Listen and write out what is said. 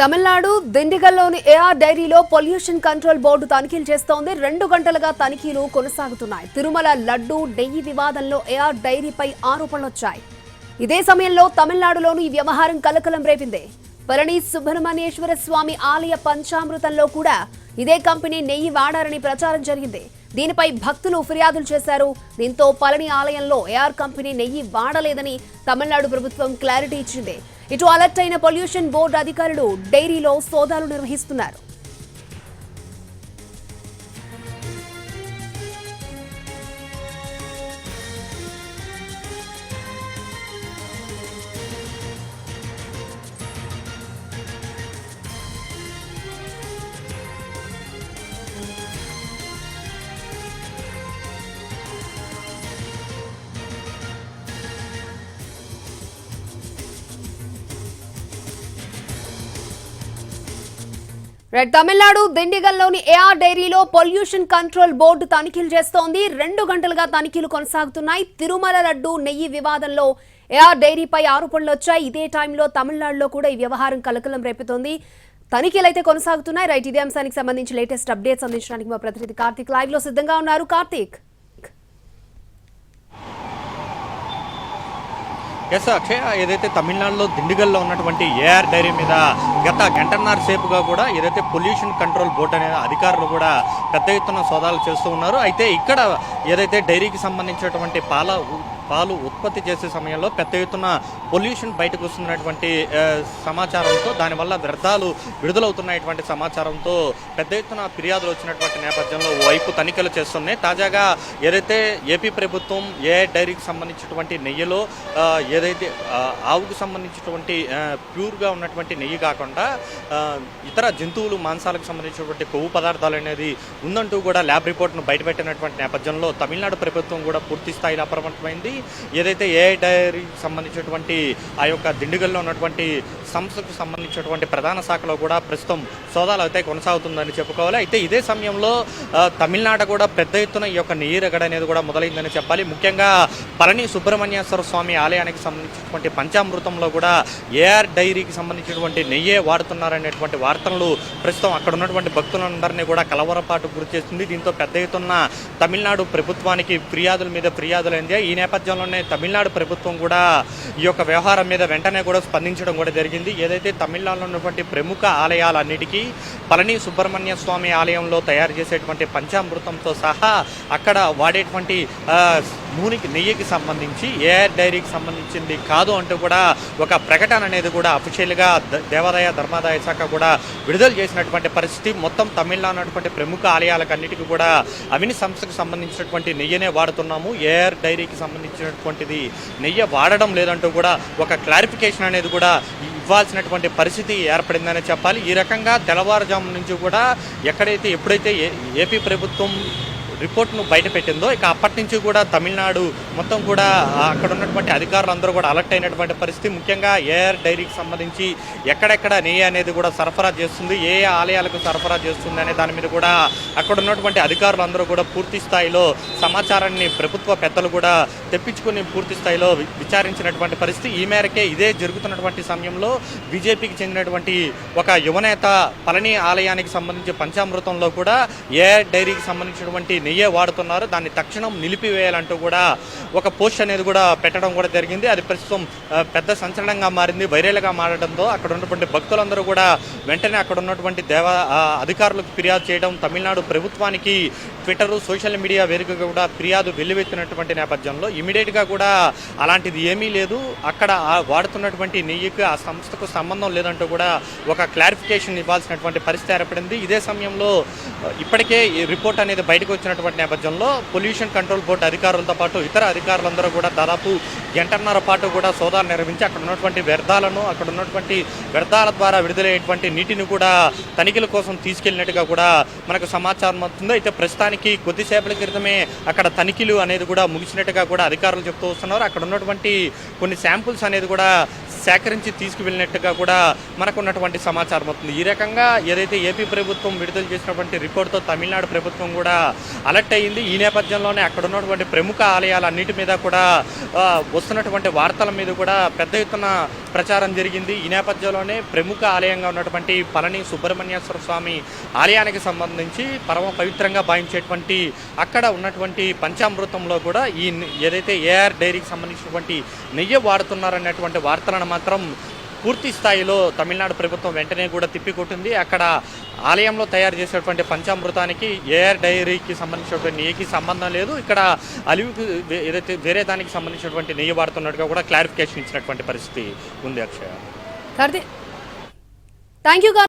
తమిళనాడు దిండిగల్లోని ఏఆర్ డైరీలో pollution control board తనిఖీలు చేస్తోంది. రెండు గంటలుగా తనిఖీలు కొనసాగుతున్నాయి. తిరుమల లడ్డు నెయ్యి వివాదంలో ఏఆర్ డైరీపై ఆరోపణలు వచ్చాయి ఇదే సమయంలో తమిళనాడులోనూ ఈ వ్యవహారం కలకలం రేపింది. పళని సుబ్రహ్మణ్యేశ్వర స్వామి ఆలయ పంచామృతంలో కూడా ఇదే కంపెనీ నెయ్యి వాడారని ప్రచారం జరిగింది. దీనిపై భక్తులు ఫిర్యాదులు చేశారు. దీంతో పళని ఆలయంలో ఏఆర్ కంపెనీ నెయ్యి వాడలేదని తమిళనాడు ప్రభుత్వం క్లారిటీ ఇచ్చింది. ఇటు అలర్ట్ అయిన పొల్యూషన్ బోర్డు అధికారులు డైరీలో సోదాలు నిర్వహిస్తున్నారు. రైట్ తమిళనాడు దిండిగల్లోని ఏఆర్ డైరీలో పొల్యూషన్ కంట్రోల్ బోర్డు తనిఖీలు చేస్తోంది. రెండు గంటలుగా తనిఖీలు కొనసాగుతున్నాయి. తిరుమల లడ్డు నెయ్యి వివాదంలో ఏఆర్ డైరీపై ఆరోపణలు వచ్చాయి. ఇదే టైంలో తమిళనాడులో కూడా ఈ వ్యవహారం కలకలం రేపుతోంది. తనిఖీలు అయితే కొనసాగుతున్నాయి. రైట్ ఇదే అంశానికి సంబంధించి లేటెస్ట్ అప్డేట్స్ అందించడానికి మా ప్రతినిధి కార్తీక్ లైవ్లో సిద్ధంగా ఉన్నారు. కార్తీక్. ఎస్ అక్షయ ఏదైతే తమిళనాడులో దిండిగల్లో ఉన్నటువంటి ఏఆర్ డైరీ మీద గత గంటన్నర సేపుగా కూడా ఏదైతే పొల్యూషన్ కంట్రోల్ బోర్డు అనే అధికారులు కూడా పెద్ద ఎత్తున సోదాలు చేస్తూ ఉన్నారు. అయితే ఇక్కడ ఏదైతే డైరీకి సంబంధించినటువంటి పాల పాలు ఉత్పత్తి చేసే సమయంలో పెద్ద ఎత్తున పొల్యూషన్ బయటకు వస్తున్నటువంటి సమాచారంతో దానివల్ల వ్యర్థాలు విడుదలవుతున్నటువంటి సమాచారంతో పెద్ద ఎత్తున ఫిర్యాదులు వచ్చినటువంటి నేపథ్యంలో వైపు తనిఖీలు చేస్తున్నాయి. తాజాగా ఏదైతే ఏపీ ప్రభుత్వం ఏ డైరీకి సంబంధించినటువంటి నెయ్యిలో ఏదైతే ఆవుకు సంబంధించినటువంటి ప్యూర్గా ఉన్నటువంటి నెయ్యి కాకుండా ఇతర జంతువులు మాంసాలకు సంబంధించినటువంటి కొవ్వు పదార్థాలు అనేది ఉందంటూ కూడా ల్యాబ్ రిపోర్ట్ను బయటపెట్టినటువంటి నేపథ్యంలో తమిళనాడు ప్రభుత్వం కూడా పూర్తి స్థాయిలో అప్రమత్తమైంది. ఏదైతే ఏఐ డైరీకి సంబంధించినటువంటి ఆ యొక్క దిండుగల్లో ఉన్నటువంటి సంస్థకు సంబంధించినటువంటి ప్రధాన శాఖలో కూడా ప్రస్తుతం సోదాలు అయితే కొనసాగుతుందని చెప్పుకోవాలి. అయితే ఇదే సమయంలో తమిళనాడు కూడా పెద్ద ఎత్తున ఈ యొక్క నెయ్యి రగడ అనేది కూడా మొదలైందని చెప్పాలి. ముఖ్యంగా పళని సుబ్రహ్మణ్యేశ్వర స్వామి ఆలయానికి సంబంధించినటువంటి పంచామృతంలో కూడా ఏఆర్ డైరీకి సంబంధించినటువంటి నెయ్యే వాడుతున్నారనేటువంటి వార్తలు ప్రస్తుతం అక్కడ ఉన్నటువంటి భక్తులందరినీ కూడా కలవరపాటు గురి చేస్తుంది. దీంతో పెద్ద ఎత్తున తమిళనాడు ప్రభుత్వానికి ఫిర్యాదుల మీద ఫిర్యాదులు అంది ఈ నేపథ్యంలోనే తమిళనాడు ప్రభుత్వం కూడా ఈ యొక్క వ్యవహారం మీద వెంటనే కూడా స్పందించడం కూడా జరిగింది. ఏదైతే తమిళనాడులో ఉన్నటువంటి ప్రముఖ ఆలయాలన్నిటికీ పళని సుబ్రహ్మణ్య స్వామి ఆలయంలో తయారు చేసేటువంటి పంచామృతంతో సహా అక్కడ వాడేటువంటి నూనెకి నెయ్యికి సంబంధించి ఏఆర్ డైరీకి సంబంధించింది కాదు అంటూ కూడా ఒక ప్రకటన అనేది కూడా అఫీషియల్గా దేవాదాయ ధర్మాదాయ శాఖ కూడా విడుదల చేసినటువంటి పరిస్థితి. మొత్తం తమిళనాడు అటువంటి ప్రముఖ ఆలయాలకు అన్నిటికీ కూడా అవిని సంస్థకు సంబంధించినటువంటి నెయ్యనే వాడుతున్నాము. ఏఆర్ డైరీకి సంబంధించినటువంటిది నెయ్యి వాడడం లేదంటూ కూడా ఒక క్లారిఫికేషన్ అనేది కూడా ఇవ్వాల్సినటువంటి పరిస్థితి ఏర్పడిందని చెప్పాలి. ఈ రకంగా తెల్లవారుజాము నుంచి కూడా ఎక్కడైతే ఎప్పుడైతే ఏ- ఏపీ ప్రభుత్వం రిపోర్ట్ను బయట పెట్టిందో ఇక అప్పటి నుంచి కూడా తమిళనాడు మొత్తం కూడా అక్కడ ఉన్నటువంటి అధికారులు అందరూ కూడా అలర్ట్ అయినటువంటి పరిస్థితి. ముఖ్యంగా ఏఆర్ డైరీకి సంబంధించి ఎక్కడెక్కడ నెయ్యి అనేది కూడా సరఫరా చేస్తుంది ఏ ఆలయాలకు సరఫరా చేస్తుంది అనే దాని మీద కూడా అక్కడ ఉన్నటువంటి అధికారులు అందరూ కూడా పూర్తి స్థాయిలో సమాచారాన్ని ప్రభుత్వ పెద్దలు కూడా తెప్పించుకుని పూర్తి స్థాయిలో వి- విచారించినటువంటి పరిస్థితి. ఈ మేరకే ఇదే జరుగుతున్నటువంటి సమయంలో బీజేపీకి చెందినటువంటి ఒక యువనేత పళని ఆలయానికి సంబంధించి పంచామృతంలో కూడా ఏ డైరీకి సంబంధించినటువంటి నెయ్యే వాడుతున్నారు. దాన్ని తక్షణం నిలిపివేయాలంటూ కూడా ఒక పోస్ట్ అనేది కూడా పెట్టడం కూడా జరిగింది. అది ప్రస్తుతం పెద్ద సంచలనంగా మారింది వైరల్గా మారడంతో అక్కడ ఉన్నటువంటి భక్తులందరూ కూడా వెంటనే అక్కడ ఉన్నటువంటి దేవ అధికారులకు ఫిర్యాదు చేయడం తమిళనాడు ప్రభుత్వానికి ట్విట్టర్ సోషల్ మీడియా వేదికగా కూడా ఫిర్యాదు వెల్లువెత్తినటువంటి నేపథ్యంలో ఇమీడియట్గా కూడా అలాంటిది ఏమీ లేదు. అక్కడ వాడుతున్నటువంటి నెయ్యికి ఆ సంస్థకు సంబంధం లేదంటూ కూడా ఒక క్లారిఫికేషన్ ఇవ్వాల్సినటువంటి పరిస్థితి ఏర్పడింది. ఇదే సమయంలో ఇప్పటికే ఈ రిపోర్ట్ అనేది బయటకు వచ్చినటువంటి నేపథ్యంలో పొల్యూషన్ కంట్రోల్ బోర్డు అధికారులతో పాటు ఇతర అధికారులందరూ కూడా దాదాపు గంటన్నర పాటు కూడా సోదాలు నిర్వహించి అక్కడ ఉన్నటువంటి వ్యర్థాలను అక్కడ ఉన్నటువంటి వ్యర్థాల ద్వారా విడుదలయ్యేటువంటి నీటిని కూడా తనిఖీల కోసం తీసుకెళ్ళినట్టుగా కూడా మనకు సమాచారం అవుతుంది అయితే ప్రస్తుతానికి కొద్దిసేపటి క్రితమే అక్కడ తనిఖీలు అనేది కూడా ముగిసినట్టుగా కూడా అధికారులు చెప్తూ వస్తున్నారు. అక్కడ ఉన్నటువంటి కొన్ని శాంపుల్స్ అనేది కూడా సేకరించి తీసుకువెళ్ళినట్టుగా కూడా మనకు ఉన్నటువంటి సమాచారం అవుతుంది ఈ రకంగా ఏదైతే ఏపీ ప్రభుత్వం విడుదల చేసినటువంటి రిపోర్ట్తో తమిళనాడు ప్రభుత్వం కూడా అలర్ట్ అయ్యింది. ఈ నేపథ్యంలోనే అక్కడ ఉన్నటువంటి ప్రముఖ ఆలయాలన్నిటి మీద కూడా వస్తున్నటువంటి వార్తల మీద కూడా పెద్ద ఎత్తున ప్రచారం జరిగింది. ఈ నేపథ్యంలోనే ప్రముఖ ఆలయంగా ఉన్నటువంటి పళని సుబ్రహ్మణ్యేశ్వర స్వామి ఆలయానికి సంబంధించి పరమ పవిత్రంగా భావించేటువంటి అక్కడ ఉన్నటువంటి పంచామృతంలో కూడా ఈ ఏదైతే ఏఆర్ డైరీకి సంబంధించినటువంటి నెయ్యి వాడుతున్నారనేటువంటి వార్తలను మాత్రం పూర్తి స్థాయిలో తమిళనాడు ప్రభుత్వం వెంటనే కూడా తిప్పికొట్టింది. అక్కడ ఆలయంలో తయారు చేసేటువంటి పంచామృతానికి ఏఆర్ డైరీకి సంబంధించినటువంటి నెయ్యికి సంబంధం లేదు. ఇక్కడ అలివికి ఏదైతే వేరే దానికి సంబంధించినటువంటి నెయ్యి వాడుతున్నట్టుగా కూడా క్లారిఫికేషన్ ఇచ్చినటువంటి పరిస్థితి ఉంది అక్షయ. Thank you